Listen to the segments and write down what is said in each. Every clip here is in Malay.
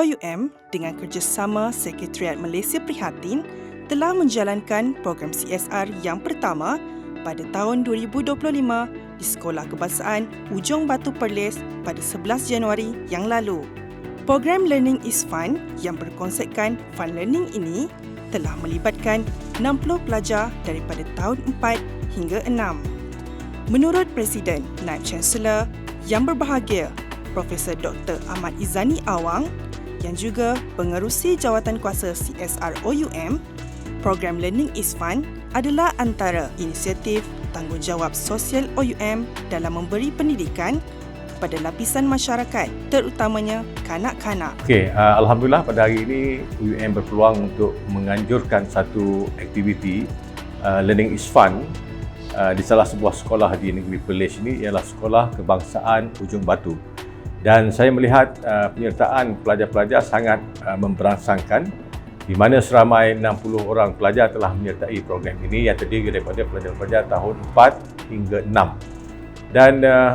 OUM dengan kerjasama Sekretariat Malaysia Prihatin telah menjalankan program CSR yang pertama pada tahun 2025 di Sekolah Kebangsaan Ujong Batu Perlis pada 11 Januari yang lalu. Program Learning is Fun yang berkonsepkan Fun Learning ini telah melibatkan 60 pelajar daripada tahun 4 hingga 6. Menurut Presiden Naib Chancellor yang berbahagia Profesor Dr. Ahmad Izani Awang yang juga pengerusi jawatan kuasa CSR OUM, program Learning is Fun adalah antara inisiatif tanggungjawab sosial OUM dalam memberi pendidikan kepada lapisan masyarakat terutamanya kanak-kanak. Okey, uh, alhamdulillah pada hari ini UUM berpeluang untuk menganjurkan satu aktiviti uh, Learning is Fun uh, di salah sebuah sekolah di negeri Perlis ini ialah Sekolah Kebangsaan Ujung Batu dan saya melihat uh, penyertaan pelajar-pelajar sangat uh, memberangsangkan di mana seramai 60 orang pelajar telah menyertai program ini yang terdiri daripada pelajar-pelajar tahun 4 hingga 6 dan uh,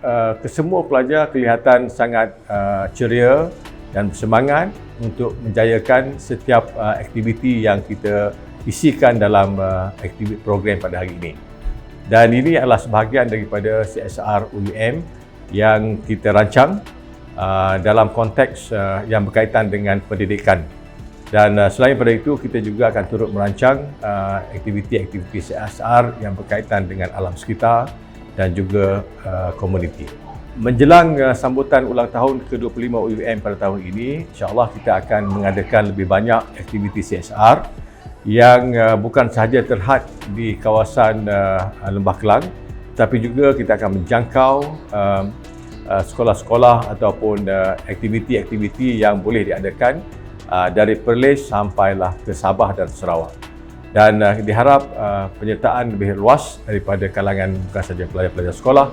uh, kesemua pelajar kelihatan sangat uh, ceria dan bersemangat untuk menjayakan setiap uh, aktiviti yang kita isikan dalam uh, aktiviti program pada hari ini. Dan ini adalah sebahagian daripada CSR UUM yang kita rancang uh, dalam konteks uh, yang berkaitan dengan pendidikan. Dan uh, selain pada itu, kita juga akan turut merancang uh, aktiviti-aktiviti CSR yang berkaitan dengan alam sekitar dan juga uh, komuniti. Menjelang uh, sambutan ulang tahun ke-25 UUM pada tahun ini, insyaAllah kita akan mengadakan lebih banyak aktiviti CSR yang uh, bukan sahaja terhad di kawasan uh, Lembah Kelang tapi juga kita akan menjangkau uh, uh, sekolah-sekolah ataupun uh, aktiviti-aktiviti yang boleh diadakan uh, dari Perlis sampailah ke Sabah dan Sarawak. Dan uh, diharap uh, penyertaan lebih luas daripada kalangan bukan saja pelajar-pelajar sekolah,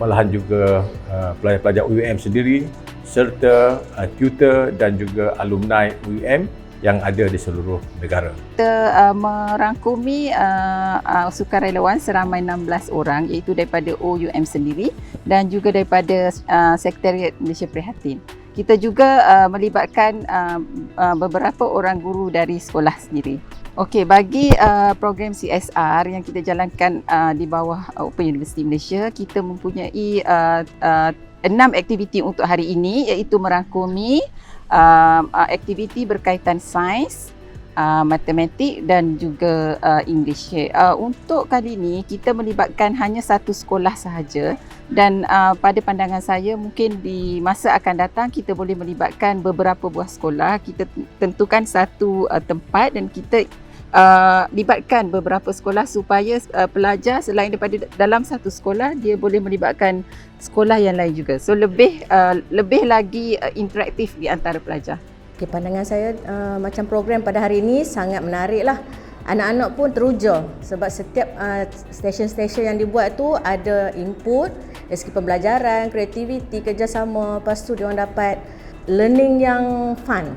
malahan juga uh, pelajar-pelajar UUM sendiri serta uh, tutor dan juga alumni UUM yang ada di seluruh negara. Kita uh, merangkumi uh, uh, sukarelawan seramai 16 orang iaitu daripada OUM sendiri dan juga daripada uh, Sekretariat Malaysia Prihatin. Kita juga uh, melibatkan uh, uh, beberapa orang guru dari sekolah sendiri. Okey, bagi uh, program CSR yang kita jalankan uh, di bawah Open University Malaysia, kita mempunyai uh, uh, enam aktiviti untuk hari ini iaitu merangkumi uh, aktiviti berkaitan sains, uh, matematik dan juga uh, English. Uh, untuk kali ini kita melibatkan hanya satu sekolah sahaja dan uh, pada pandangan saya mungkin di masa akan datang kita boleh melibatkan beberapa buah sekolah. Kita tentukan satu uh, tempat dan kita uh, libatkan beberapa sekolah supaya uh, pelajar selain daripada dalam satu sekolah dia boleh melibatkan sekolah yang lain juga. So lebih uh, lebih lagi uh, interaktif di antara pelajar. Okay, pandangan saya uh, macam program pada hari ini sangat menarik lah. Anak-anak pun teruja sebab setiap uh, stesen-stesen yang dibuat tu ada input dari segi pembelajaran, kreativiti, kerjasama. Lepas tu dia dapat learning yang fun.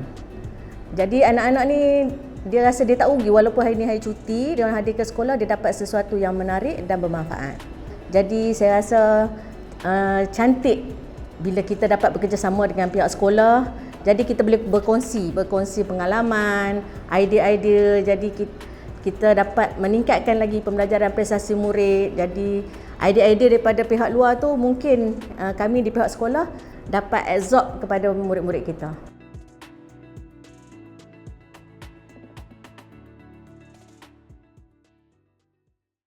Jadi anak-anak ni dia rasa dia tak rugi. Walaupun hari ni hari cuti dia orang hadir ke sekolah dia dapat sesuatu yang menarik dan bermanfaat. Jadi saya rasa uh, cantik bila kita dapat bekerjasama dengan pihak sekolah. Jadi kita boleh berkongsi berkongsi pengalaman idea-idea. Jadi kita, kita dapat meningkatkan lagi pembelajaran prestasi murid. Jadi idea-idea daripada pihak luar tu mungkin uh, kami di pihak sekolah dapat absorb kepada murid-murid kita